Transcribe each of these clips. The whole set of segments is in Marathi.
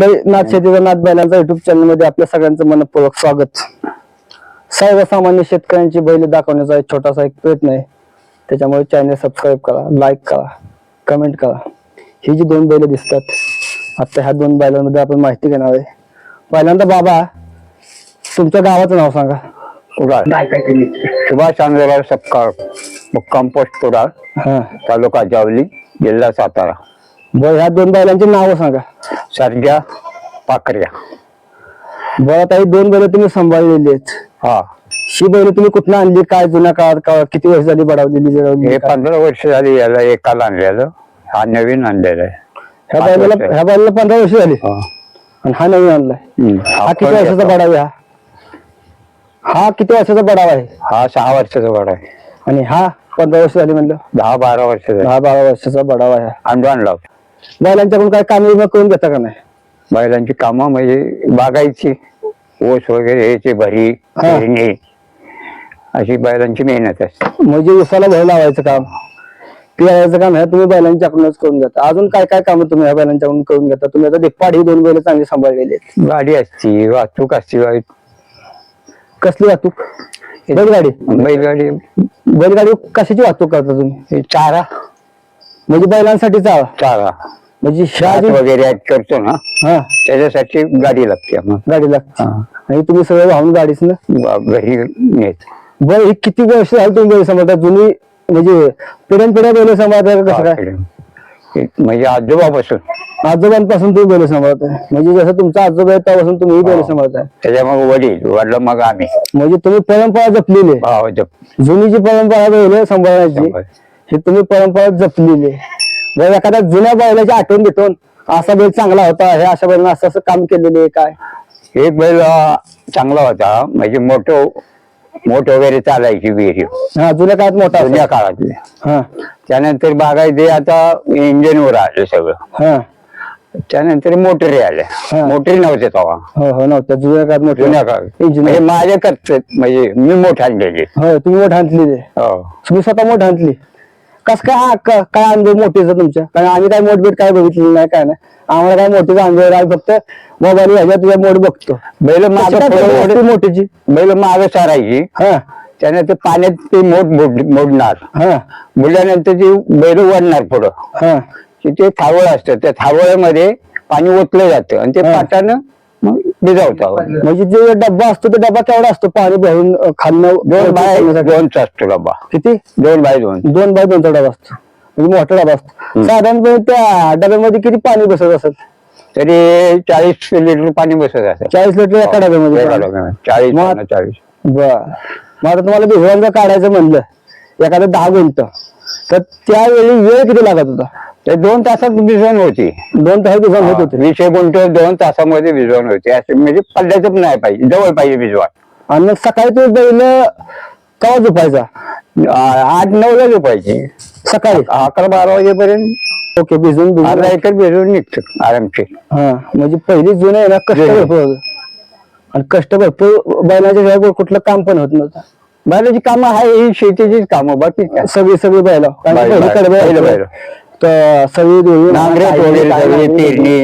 नाथ शेतीचा नाथ बैलांचा युट्यूब चॅनलमध्ये आपल्या सगळ्यांचं मनपूर्वक स्वागत. सर्वसामान्य शेतकऱ्यांची बैल दाखवण्याचा एक छोटासा एक प्रयत्न आहे. त्याच्यामुळे चॅनल सबस्क्राईब करा लाईक करा कमेंट करा. ही जी दोन बैल दिसतात आता ह्या दोन बैलांमध्ये आपण माहिती घेणार आहे. पहिल्यांदा बाबा तुमच्या गावाचं नाव सांगा. सुभाष आंबेराव सपकाळ मुक्काम पोस्ट कुडाळ हा. तालुका जावली जिल्हा सातारा. बरं ह्या दोन बैलांची नावं सांगा. सरग्या पाकऱ्या. बरं आता ही दोन बैल तुम्ही सांभाळलेली आहेत. हा. ही बैल तुम्ही कुठनं आणली? काय जुन्या काळात का किती वर्ष झाली बडावलेली हे काय? पंधरा वर्ष झाली याला एकाला आणलेलं. हा नवीन आणलेलं आहे. ह्या पाच बैलाला वर्ष. ह्या बैलाला पंधरा वर्ष झाली? हा. आणि हा नवीन आणलाय. हम्म. हा किती वर्षाचा. बडाव आहे हा? हा किती वर्षाचा बडाव आहे? हा सहा वर्षाचा वाडा आहे. आणि हा पंधरा वर्ष झाली म्हणलं? दहा बारा वर्षाचा दहा बारा वर्षाचा बडाव आहे हा. आणला बैलांच्याकडून काय काम विमा करून घेता का नाही? बैलांची कामं म्हणजे बागायची ऊस वगैरे याची भरी हा. पेरणी अशी बैलांची मेहनत असते म्हणजे उसाला भर लावायचं काम. पिळायचं काम हे तुम्ही बैलांच्याकडूनच करून घेता. अजून काय काय काम तुम्ही ह्या बैलांच्याकडून करून घेता? तुम्ही आता देखपाड ही दोन बैल चांगली सांभाळलेली आहेत. गाडी असती वाहतूक असती. कसली वाहतूक? बैलगाडी. बैलगाडी. बैलगाडी कशाची वाहतूक करता तुम्ही? हे चारा. म्हणजे बैलांसाठी चावा. चारा म्हणजे ह्या भात जी- वगैरे ऍड करतो ना हा. त्याच्यासाठी गाडी लागते गाडी लागते. हा. आणि तुम्ही सगळं वाहून गाडीच ना? ब- घरी नेत. बरं ही किती वर्ष झाली तुम्ही बैल सांभाळता जुनी म्हणजे पिढ्यान पिढ्या बैल सांभाळता का कसं काय? हे म्हणजे आजोबापासून. आजोबांपासून तुम्ही बैल सांभाळताय. म्हणजे जसं तुमचा आजोबा आहे त्यापासून तुम्ही बैल हो. सांभाळताय. त्याच्यामुळे वडील वडला मग आम्ही. म्हणजे तुम्ही परंपरा जपलेली आहे. भाव जप जुनी जी परंपरा बैल सांभाळण्याची सांभाळ. ही तुम्ही परंपरा जपलेली आहे. जर एखाद्या जुन्या बैलाची आठवण देतो असा बैल चांगला होता हे अशा बैलांना असं असं काम केलेले आहे काय? एक बैल चांगला होता. म्हणजे मोठं मोठ वगैरे चालायची विहिरी. हा जुन्या काळात मोठा जुन्या. काळातले हा. त्यानंतर बागायते आता इंजिनवर आले सगळं. हा. त्यानंतर मोटरी आल्या हा. मोटरी नव्हते तेव्हा. हो हो नव्हत्या जुन्या काळात मोठ्या जुन्या काळात. इंजिन म्हणजे माझ्या करते म्हणजे मी मोठ आणलेली. होय तुम्ही मोठ आणली ते हो. तुम्ही स्वतः मोठ आणली? कस काय क- काय अनुभव मोठीचा तुमच्या? कारण आम्ही काय मोठबीट काय बघितलेलं नाही काय नाही. आम्हाला काय मोठीचा अनुभव. आम्ही फक्त मोबाईल ह्याच्यात तुझ्या मोठ बघतो. बैल कशी काय ओढ- मोठीची? बैल मागं सारायची. हा. त्याने ते पाण्यात ते मोठ मोड- मोडणार. हा. मोडल्यानंतर ती बैल वडणार पुढं. हा. की ते थावळ असतं. त्या थावळ्यामध्ये पाणी ओतलं जातं. आणि ते हा. पाटानं भिजवतं. म्हणजे जे डब्बा असतो तो डब्बा केवढा असतो? पाणी भरून खालनं दोन बाय? दोनचा असतो डबा किती? दोन बाय दोन. दोन बाय दोनचा डबा असतो. म्हणजे मोठा डबा असतो. साधारणपणे त्या डब्यामध्ये किती पाणी बसत असेल तरी चाळीस लिटर पाणी बसत असतं. चाळीस लिटर एका डब्यामध्ये पाणी. डब्यामध्ये. चाळीस चाळीस. बर. मग आता तुम्हाला भिजवायचं काढायचं म्हणलं एखादं दहा गुंठ. तर त्यावेळी वेळ किती लागत होता? ते दोन तासात भिजवण होती. दोन तास भिजवून होत होते. विषय गुंठ दोन तासामध्ये भिजवण होती. असे म्हणजे पडल्याचं नाही पाहिजे जवळ पाहिजे भिजवण आणि सकाळी तो बैल कवा झोपायचा? आठ नऊ ला झोपायची. सकाळी? अकरा बारा वाजेपर्यंत. ओके भिजून भिजून. अर्धा एकर भिजवून निघतं आरामशीर. हा म्हणजे पहिली जुनं आहे ना कष्ट जुनं. भरपूर होतं. आणि कष्ट भरपूर बैलाच्या शिवाय कुठलं काम पण होत नव्हतं. बैलाची कामं आहे ही शेतीचीच कामं बाकी काय. सगळी सगळी बैल. तर सगळी नांगरे सगळी पेरणी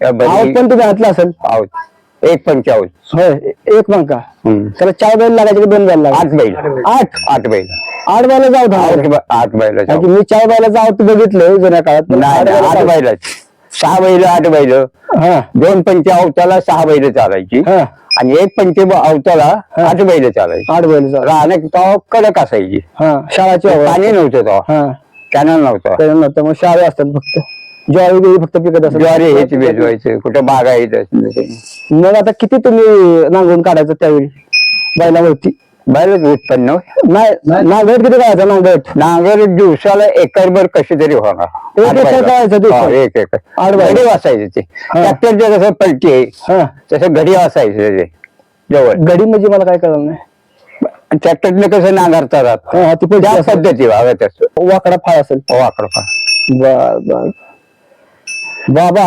या पण तुम्ही घातला असेल. आहोत एक पंचावन्न होय एक मंका हम्म. त्याला चार बैल लागायचे की दोन बैल आठ लागायचे बैल. आठ? आठ बैल. आठ बैल जाऊ आठ ब- आठ बैल कारण की मी चार बैलाचा आवत बघितलंय जुन्या काळात. पण नाही आठ नाही, आठ बैलाचं- बैल सहा बैल आठ बैल. हा. दोन पंच अवताला सहा बैल चालायची. हा. आणि एक पंच अवताला आठ बैल चालायची. आठ बैल तेव्हा कडक असायची. हा शाळाची आवड. पाणी नव्हतं तेव्हा हा. कॅनल नव्हतं. त्याच्यानं नव्हतं. मग शाळे असतात फक्त. ज्वारी बिरी फक्त पिकत असतात. ज्वारी हेच भिजवायचे. कुठं बागा येत मग आता किती तुम्ही नांगरून काढायचं त्यावेळी? बैलावरती? बैलच उत्पन्न नाही नांगरट किती काढायचा नांगरट? नांगर दिवसाला एकरभर कशी तरी होणार. एक एक. घडी वाचायचे ते. ट्रॅक्टरचे कसं पलटी आहे हा. तसं घडी वाचायचं ते जवळ. गडी म्हणजे मला काय कळलं नाही. ट्रॅक्टरने कसं नांगरतात हा, हा, ती त्या. पद्धती वागत असतो. वाकडा फाळ असेल. वाकडा बर बर. बाबा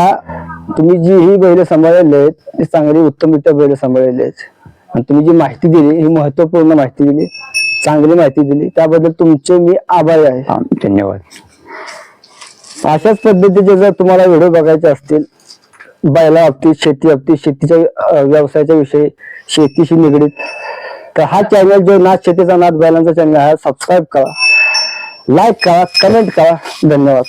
तुम्ही जी ही बैल सांभाळलेली आहेत ती चांगली उत्तमरित्या बैल सांभाळलेली आहेत आणि तुम्ही जी माहिती दिली ही महत्त्वपूर्ण माहिती दिली चांगली माहिती दिली त्याबद्दल तुमचे मी आभारी आहे. धन्यवाद. अशाच पद्धतीचे जर तुम्हाला व्हिडिओ बघायचे असतील बैला बाबतीत शेती बाबतीत शेतीच्या अं, व्यवसायाच्या विषयी शेतीशी निगडीत तर हा चॅनल जो नाथ शेतीचा नाथ बैलांचा चॅनल आहे सबस्क्राईब करा. लाईक करा कमेंट करा. धन्यवाद.